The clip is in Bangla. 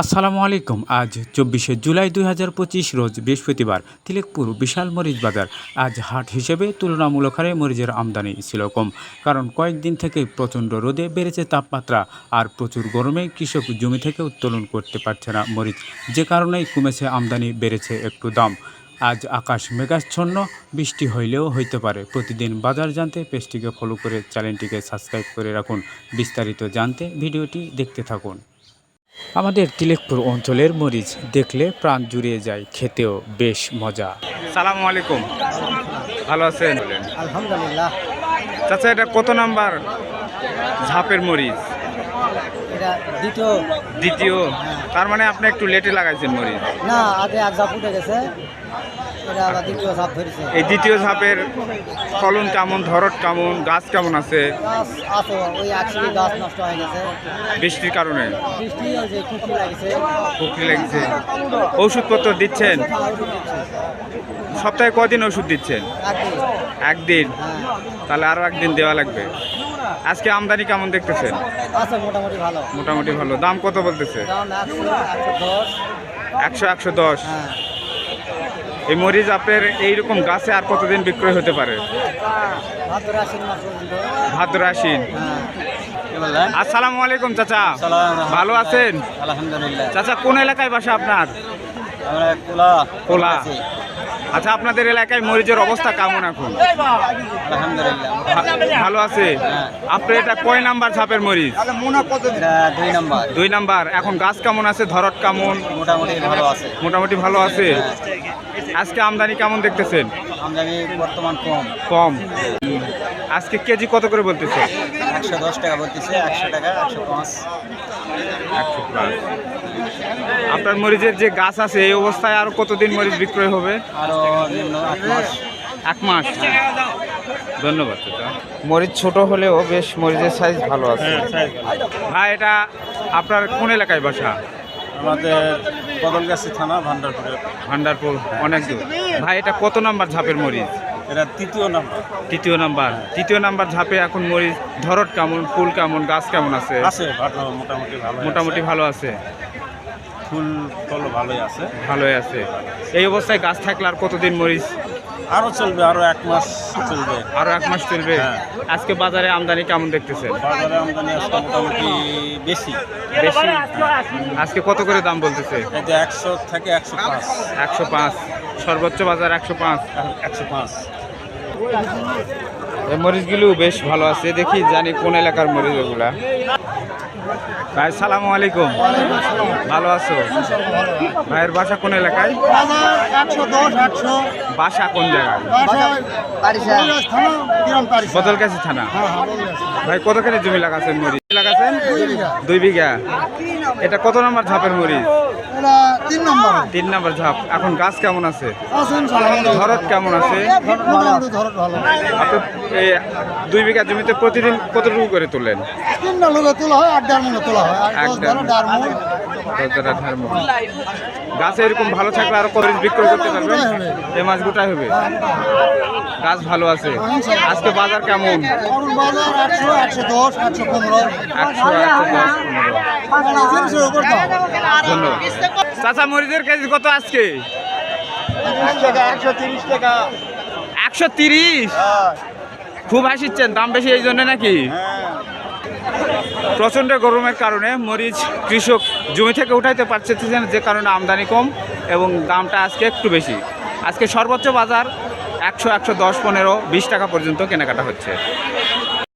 আসসালামু আলাইকুম। আজ চব্বিশে জুলাই দুই হাজার পঁচিশ রোজ বৃহস্পতিবার তিলেকপুর বিশাল মরিচ বাজার। আজ হাট হিসেবে তুলনামূলক হারে মরিচের আমদানি ছিল কম, কারণ কয়েকদিন থেকে প্রচণ্ড রোদে বেড়েছে তাপমাত্রা আর প্রচুর গরমে কৃষক জমি থেকে উত্তোলন করতে পারছে না মরিচ। যে কারণেই কমেছে আমদানি, বেড়েছে একটু দাম। আজ আকাশ মেঘাচ্ছন্ন, বৃষ্টি হইলেও হইতে পারে। প্রতিদিন বাজার জানতে পেজটিকে ফলো করে চ্যানেলটিকে সাবস্ক্রাইব করে রাখুন। বিস্তারিত জানতে ভিডিওটি দেখতে থাকুন। আমাদের তিলেকপুর অঞ্চলের মরিচ দেখলে প্রাণ জুড়িয়ে যায় খেতেও বেশ মজা। সালাম আলাইকুম। ভালো আছেন? আলহামদুলিল্লাহ। চাচা এটা কত নাম্বার ঝাপের মরিচ? দ্বিতীয়। দ্বিতীয়। তার মানে আপনি একটু লেটে লাগাইছেন মরিচ? না আগে এক ঝাপ উঠে গেছে। এটা আবার দ্বিতীয় ঝাপ ধরেছে। এই দ্বিতীয় ঝাপের ফলন কেমন ধরট কেমন গাছ কেমন আছে? গাছ আছে ওই একসাথে গাছ নষ্ট হয়ে গেছে। বৃষ্টির কারণে? বৃষ্টি ওই যে কুকুর লাগছে। ওষুধপত্র দিচ্ছেন? সপ্তাহে কদিন ওষুধ দিচ্ছেন? একদিন। একদিন? হ্যাঁ। তাহলে আরও একদিন দেওয়া লাগবে। আজকে আমদানি কেমন দেখতেছেন মোটামুটি ভালো। মোটামুটি ভালো। দাম কত বলতেছে? একশো একশো দশ। হ্যাঁ। এই মরিচ আপনার এইরকম গাছে আর কতদিন বিক্রয় হতে পারে? আশ্বিন ভাদ্র আশ্বিন। হ্যাঁ। আসসালামু আলাইকুম চাচা। ভালো আছেন? আলহামদুলিল্লাহ। চাচা কোন এলাকায় বাসা আপনার? কোলা। কোলা। আচ্ছা আপনাদের এলাকায় মরিচের অবস্থা কেমন এখন? আলহামদুলিল্লাহ। ভালো আছে? আপনি আপনার এটা কয় নাম্বার ছাপের মরিচ? দুই নম্বর। দুই নাম্বার। এখন গাছ কেমন আছে? ধরট কেমন? মোটামুটি ভালো আছে। মোটামুটি ভালো আছে? আজকে আমদানি কেমন দেখতেছেন? আমদানি বর্তমান কম। কম। আজকে কেজি কত করে বলতেছে? একশো দশ টাকা বলতেছে একশো টাকা একশো পাঁচ। একশো আপনার মরিচের যে গাছ আছে এই অবস্থায় আর কতদিন মরিচ বিক্রয় হবে? আরও এক মাস। এক মাস। ধন্যবাদ মরিচ ছোট হলেও বেশ মরিচের সাইজ ভালো আছে। ভাই এটা আপনার কোন এলাকায় বাসা? আমাদের বদলগাছি থানা ভান্ডারপুরে ভান্ডারপুর অনেক দূর। ভাই এটা কত নাম্বার ঝাপের মরিচ? এটা তৃতীয় নাম্বার। তৃতীয় নাম্বার। তৃতীয় নাম্বার ঝাপে এখন মরিচ ধরট কেমন ফুল কেমন গাছ কেমন আছে? আছে ভালো মোটামুটি ভালো মোটামুটি ভালো আছে? ফুল ফল ভালোই আছে। ভালোই আছে। এই অবস্থায় গাছ থাকলে আর কতদিন মরিচ আরও চলবে আরও এক মাস চলবে। আরও এক মাস চলবে? হ্যাঁ। আজকে বাজারে আমদানি কেমন দেখতেছেন? বাজারে আমদানি আসলে মোটামুটি বেশি। বেশি? আজকে কত করে দাম বলতেছে? এতে একশো থেকে একশো পাঁচ। একশো পাঁচ। সর্বোচ্চ বাজার একশো পাঁচ। একশো পাঁচ। এই মরিচগুলো বেশ ভালো আছে। দেখি জানি কোন এলাকার মরিচ ওগুলা। ভাই সালাম আলাইকুম। ভালো আছো? ভাইয়ের বাসা কোন এলাকায়? বাসা কোন জায়গায়? বদলগাছি থানা। ভাই কতখানি জমি লাগাছেন মরিচ? লাগাছেন দুই বিঘা। এটা কত নম্বর ধাপের মরিচ? তিন নম্বর। তিন নম্বর ঝাপ। এখন গাছ কেমন আছে? ধরত কেমন আছে? দুই বিঘা জমিতে প্রতিদিন কতটুকু করে তোলেন তিন তোলা হয় আট দেড় মনে তোলা হয়। গাছে এরকম ভালো থাকলে আরও বিক্রয় করতে পারবেন। এ মাছ গোটাই হবে। গাছ ভালো আছে। আজকে বাজার কেমন? চাচা, মরিচের কেজি কত আজকে? একশো তিরিশ। খুব হাসিচ্ছেন, দাম বেশি এই জন্য নাকি? প্রচণ্ড গরমের কারণে মরিচ কৃষক জমি থেকে উঠাইতে পারছে যে কারণে আমদানি কম এবং দামটা আজকে একটু বেশি। আজকে সর্বোচ্চ বাজার একশো একশো দশ পনেরো, বিশ টাকা পর্যন্ত কেনাকাটা হচ্ছে।